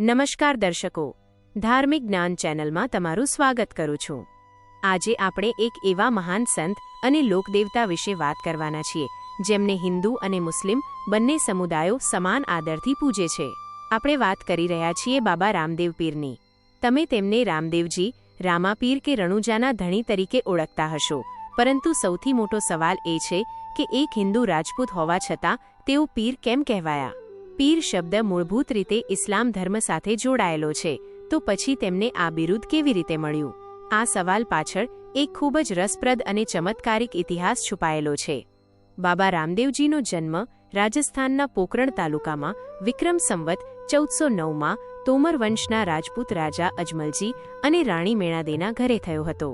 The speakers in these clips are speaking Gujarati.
નમસ્કાર દર્શકો. ધાર્મિક જ્ઞાન ચેનલમાં તમારું સ્વાગત કરું છું. આજે આપણે એક એવા મહાન સંત અને લોકદેવતા વિશે વાત કરવાના છીએ, જેમને હિન્દુ અને મુસ્લિમ બંને સમુદાયો સમાન આદરથી પૂજે છે. આપણે વાત કરી રહ્યા છીએ બાબા રામદેવ પીરની. તમે તેમને રામદેવજી, રામાપીર કે રણુજાના ધણી તરીકે ઓળખતા હશો. પરંતુ સૌથી મોટો સવાલ એ છે કે એક હિન્દુ રાજપૂત હોવા છતાં તેઓ પીર કેમ કહેવાયા? પીર શબ્દ મૂળભૂત રીતે ઇસ્લામ ધર્મ સાથે જોડાયેલો છે, તો પછી તેમને આ બિરુદ કેવી રીતે મળ્યું? આ સવાલ પાછળ એક ખૂબ જ રસપ્રદ અને ચમત્કારિક ઇતિહાસ છુપાયેલો છે. બાબા રામદેવજીનો જન્મ રાજસ્થાનના પોકરણ તાલુકામાં વિક્રમ સંવત ચૌદસો નવમાં તોમર વંશના રાજપૂત રાજા અજમલજી અને રાણી મેણાદેના ઘરે થયો હતો.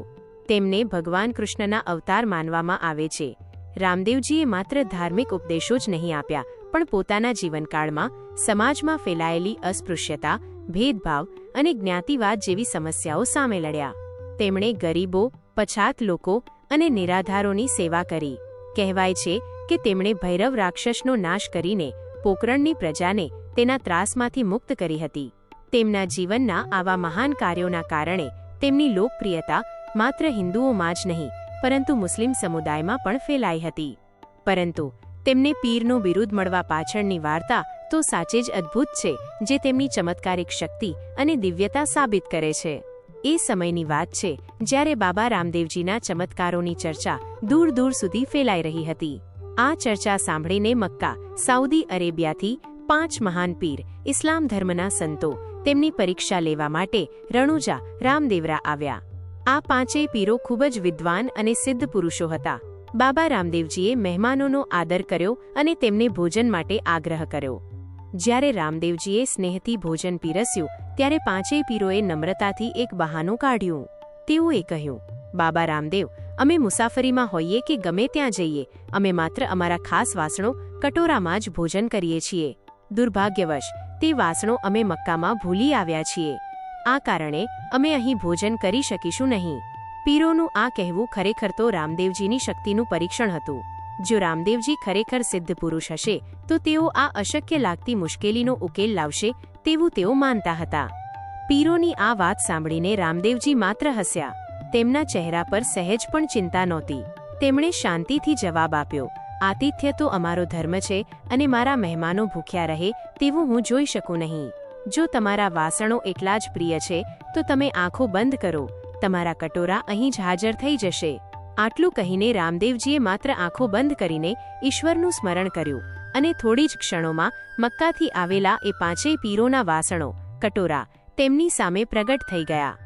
તેમને ભગવાન કૃષ્ણના અવતાર માનવામાં આવે છે. રામદેવજીએ માત્ર ધાર્મિક ઉપદેશો જ નહીં આપ્યા પણ પોતાના જીવનકાળમાં સમાજમાં ફેલાયેલી અસ્પૃશ્યતા, ભેદભાવ અને જ્ઞાતિવાદ જેવી સમસ્યાઓ સામે લડ્યા. તેમણે ગરીબો, પછાત લોકો અને નિરાધારોની સેવા કરી. કહેવાય છે કે તેમણે ભૈરવ રાક્ષસનો નાશ કરીને પોકરણની પ્રજાને તેના ત્રાસમાંથી મુક્ત કરી હતી. તેમના જીવનના આવા મહાન કાર્યોના કારણે તેમની લોકપ્રિયતા માત્ર હિન્દુઓમાં જ નહીં, પરંતુ મુસ્લિમ સમુદાયમાં પણ ફેલાઈ હતી. પરંતુ તેમને પીરનું બિરુદ મળવા પાછળની વાર્તા તો સાચે જ અદ્ભુત છે, જે તેમની ચમત્કારિક શક્તિ અને દિવ્યતા સાબિત કરે છે. એ સમયની વાત છે, જ્યારે બાબા રામદેવજીના ચમત્કારોની ચર્ચા દૂર દૂર સુધી ફેલાઈ રહી હતી. આ ચર્ચા સાંભળીને મક્કા, સાઉદી અરેબિયાથી પાંચ મહાન પીર, ઇસ્લામ ધર્મના સંતો તેમની પરીક્ષા લેવા માટે રણુજા, રામદેવરા આવ્યા. આ પાંચેય પીરો ખૂબ જ વિદ્વાન અને સિદ્ધ પુરુષો હતા. બાબા રામદેવજીએ મહેમાનોનો આદર કર્યો અને તેમને ભોજન માટે આગ્રહ કર્યો. જ્યારે રામદેવજીએ સ્નેહથી ભોજન પીરસ્યું, ત્યારે પાંચેય પીરોએ નમ્રતાથી એક બહાનું કાઢ્યું. તેઓએ કહ્યું, બાબા રામદેવ, અમે મુસાફરીમાં હોઈએ કે ગમે ત્યાં જઈએ, અમે માત્ર અમારા ખાસ વાસણો કટોરામાં જ ભોજન કરીએ છીએ. દુર્ભાગ્યવશ, તે વાસણો અમે મક્કામાં ભૂલી આવ્યા છીએ. આ કારણે અમે અહીં ભોજન કરી શકીશું નહીં. પીરોનું આ કહેવું ખરેખર તો રામદેવજીની શક્તિનું પરીક્ષણ હતું. જો રામદેવજી ખરેખર સિદ્ધ પુરુષ હશે, તો તેઓ આ અશક્ય લાગતી મુશ્કેલીનો ઉકેલ લાવશે તેવું તેઓ માનતા હતા. પીરોની આ વાત સાંભળીને રામદેવજી માત્ર હસ્યા. તેમના ચહેરા પર સહેજ પણ ચિંતા નહોતી. તેમણે શાંતિથી જવાબ આપ્યો, આતિથ્ય તો અમારો ધર્મ છે અને મારા મહેમાનો ભૂખ્યા રહે તેવું હું જોઈ શકું નહીં. જો તમારા વાસણો એટલા જ પ્રિય છે, તો તમે આંખો બંધ કરો. તમારા કટોરા અહીં જ હાજર થઈ જશે. આટલું કહીને રામદેવજીએ માત્ર આંખો બંધ કરીને ઈશ્વરનું સ્મરણ કર્યું અને થોડી જ ક્ષણોમાં મક્કાથી આવેલા એ પાંચેય પીરોના વાસણો, કટોરા, તેમની સામે પ્રગટ થઈ ગયા.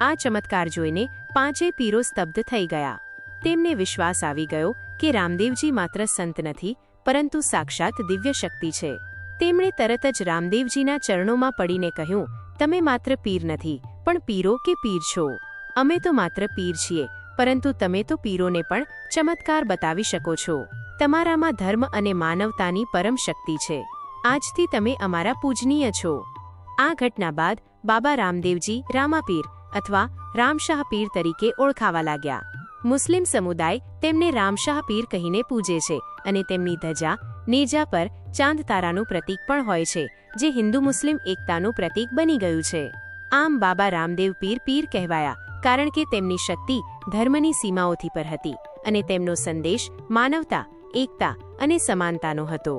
આ ચમત્કાર જોઈને પાંચેય પીરો સ્તબ્ધ થઈ ગયા. તેમને વિશ્વાસ આવી ગયો કે રામદેવજી માત્ર સંત નથી, પરંતુ સાક્ષાત દિવ્ય શક્તિ છે. તેમણે તરત જ રામદેવજીના ચરણોમાં પડીને કહ્યું, તમે માત્ર પીર નથી, પણ પીરો કે પીર છો અમે તો માત્ર પીર છીએ, પરંતુ તમે તો પીરોને પણ ચમત્કાર બતાવી શકો છો. તમારામાં ધર્મ અને માનવતાની પરમ શક્તિ છે. આજથી તમે અમારા પૂજનીય છો. આ ઘટના બાદ બાબા રામદેવજી રામાપીર અથવા રામશાહ પીર તરીકે ઓળખાવા લાગ્યા. મુસ્લિમ સમુદાય તેમને રામશાહ પીર કહીને પૂજે છે અને તેમની ધજા નેજા પર ચાંદ તારાનું પ્રતીક પણ હોય છે, જે હિન્દુ મુસ્લિમ એકતાનું પ્રતીક બની ગયું છે. આમ બાબા રામદેવ પીર પીર કહેવાયા કારણ કે તેમની શક્તિ ધર્મની સીમાઓથી પર હતી અને તેમનો સંદેશ માનવતા, એકતા અને સમાનતાનો હતો.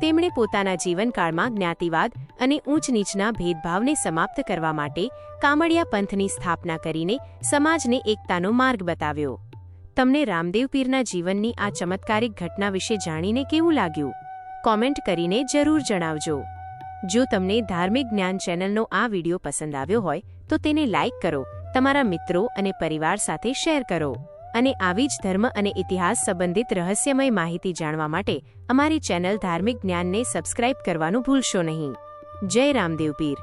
તેમણે પોતાના જીવનકાળમાં જ્ઞાતિવાદ અને ઊંચ નીચના ભેદભાવને સમાપ્ત કરવા માટે કામડિયા પંથની સ્થાપના કરીને સમાજને એકતાનો માર્ગ બતાવ્યો. તમને રામદેવ પીરના જીવનની આ ચમત્કારિક ઘટના વિશે જાણીને કેવું લાગ્યું? કોમેન્ટ કરીને જરૂર જણાવજો. જો તમને ધાર્મિક જ્ઞાન ચેનલનો આ વીડિયો પસંદ આવ્યો હોય તો તેને લાઇક કરો તમારા મિત્રો અને પરિવાર સાથે શેર કરો અને આવી જ ધર્મ અને ઇતિહાસ સંબંધિત રહસ્યમય માહિતી જાણવા માટે અમારી ચેનલ ધાર્મિક જ્ઞાનને સબસ્ક્રાઇબ કરવાનું ભૂલશો નહીં. જય રામદેવ પીર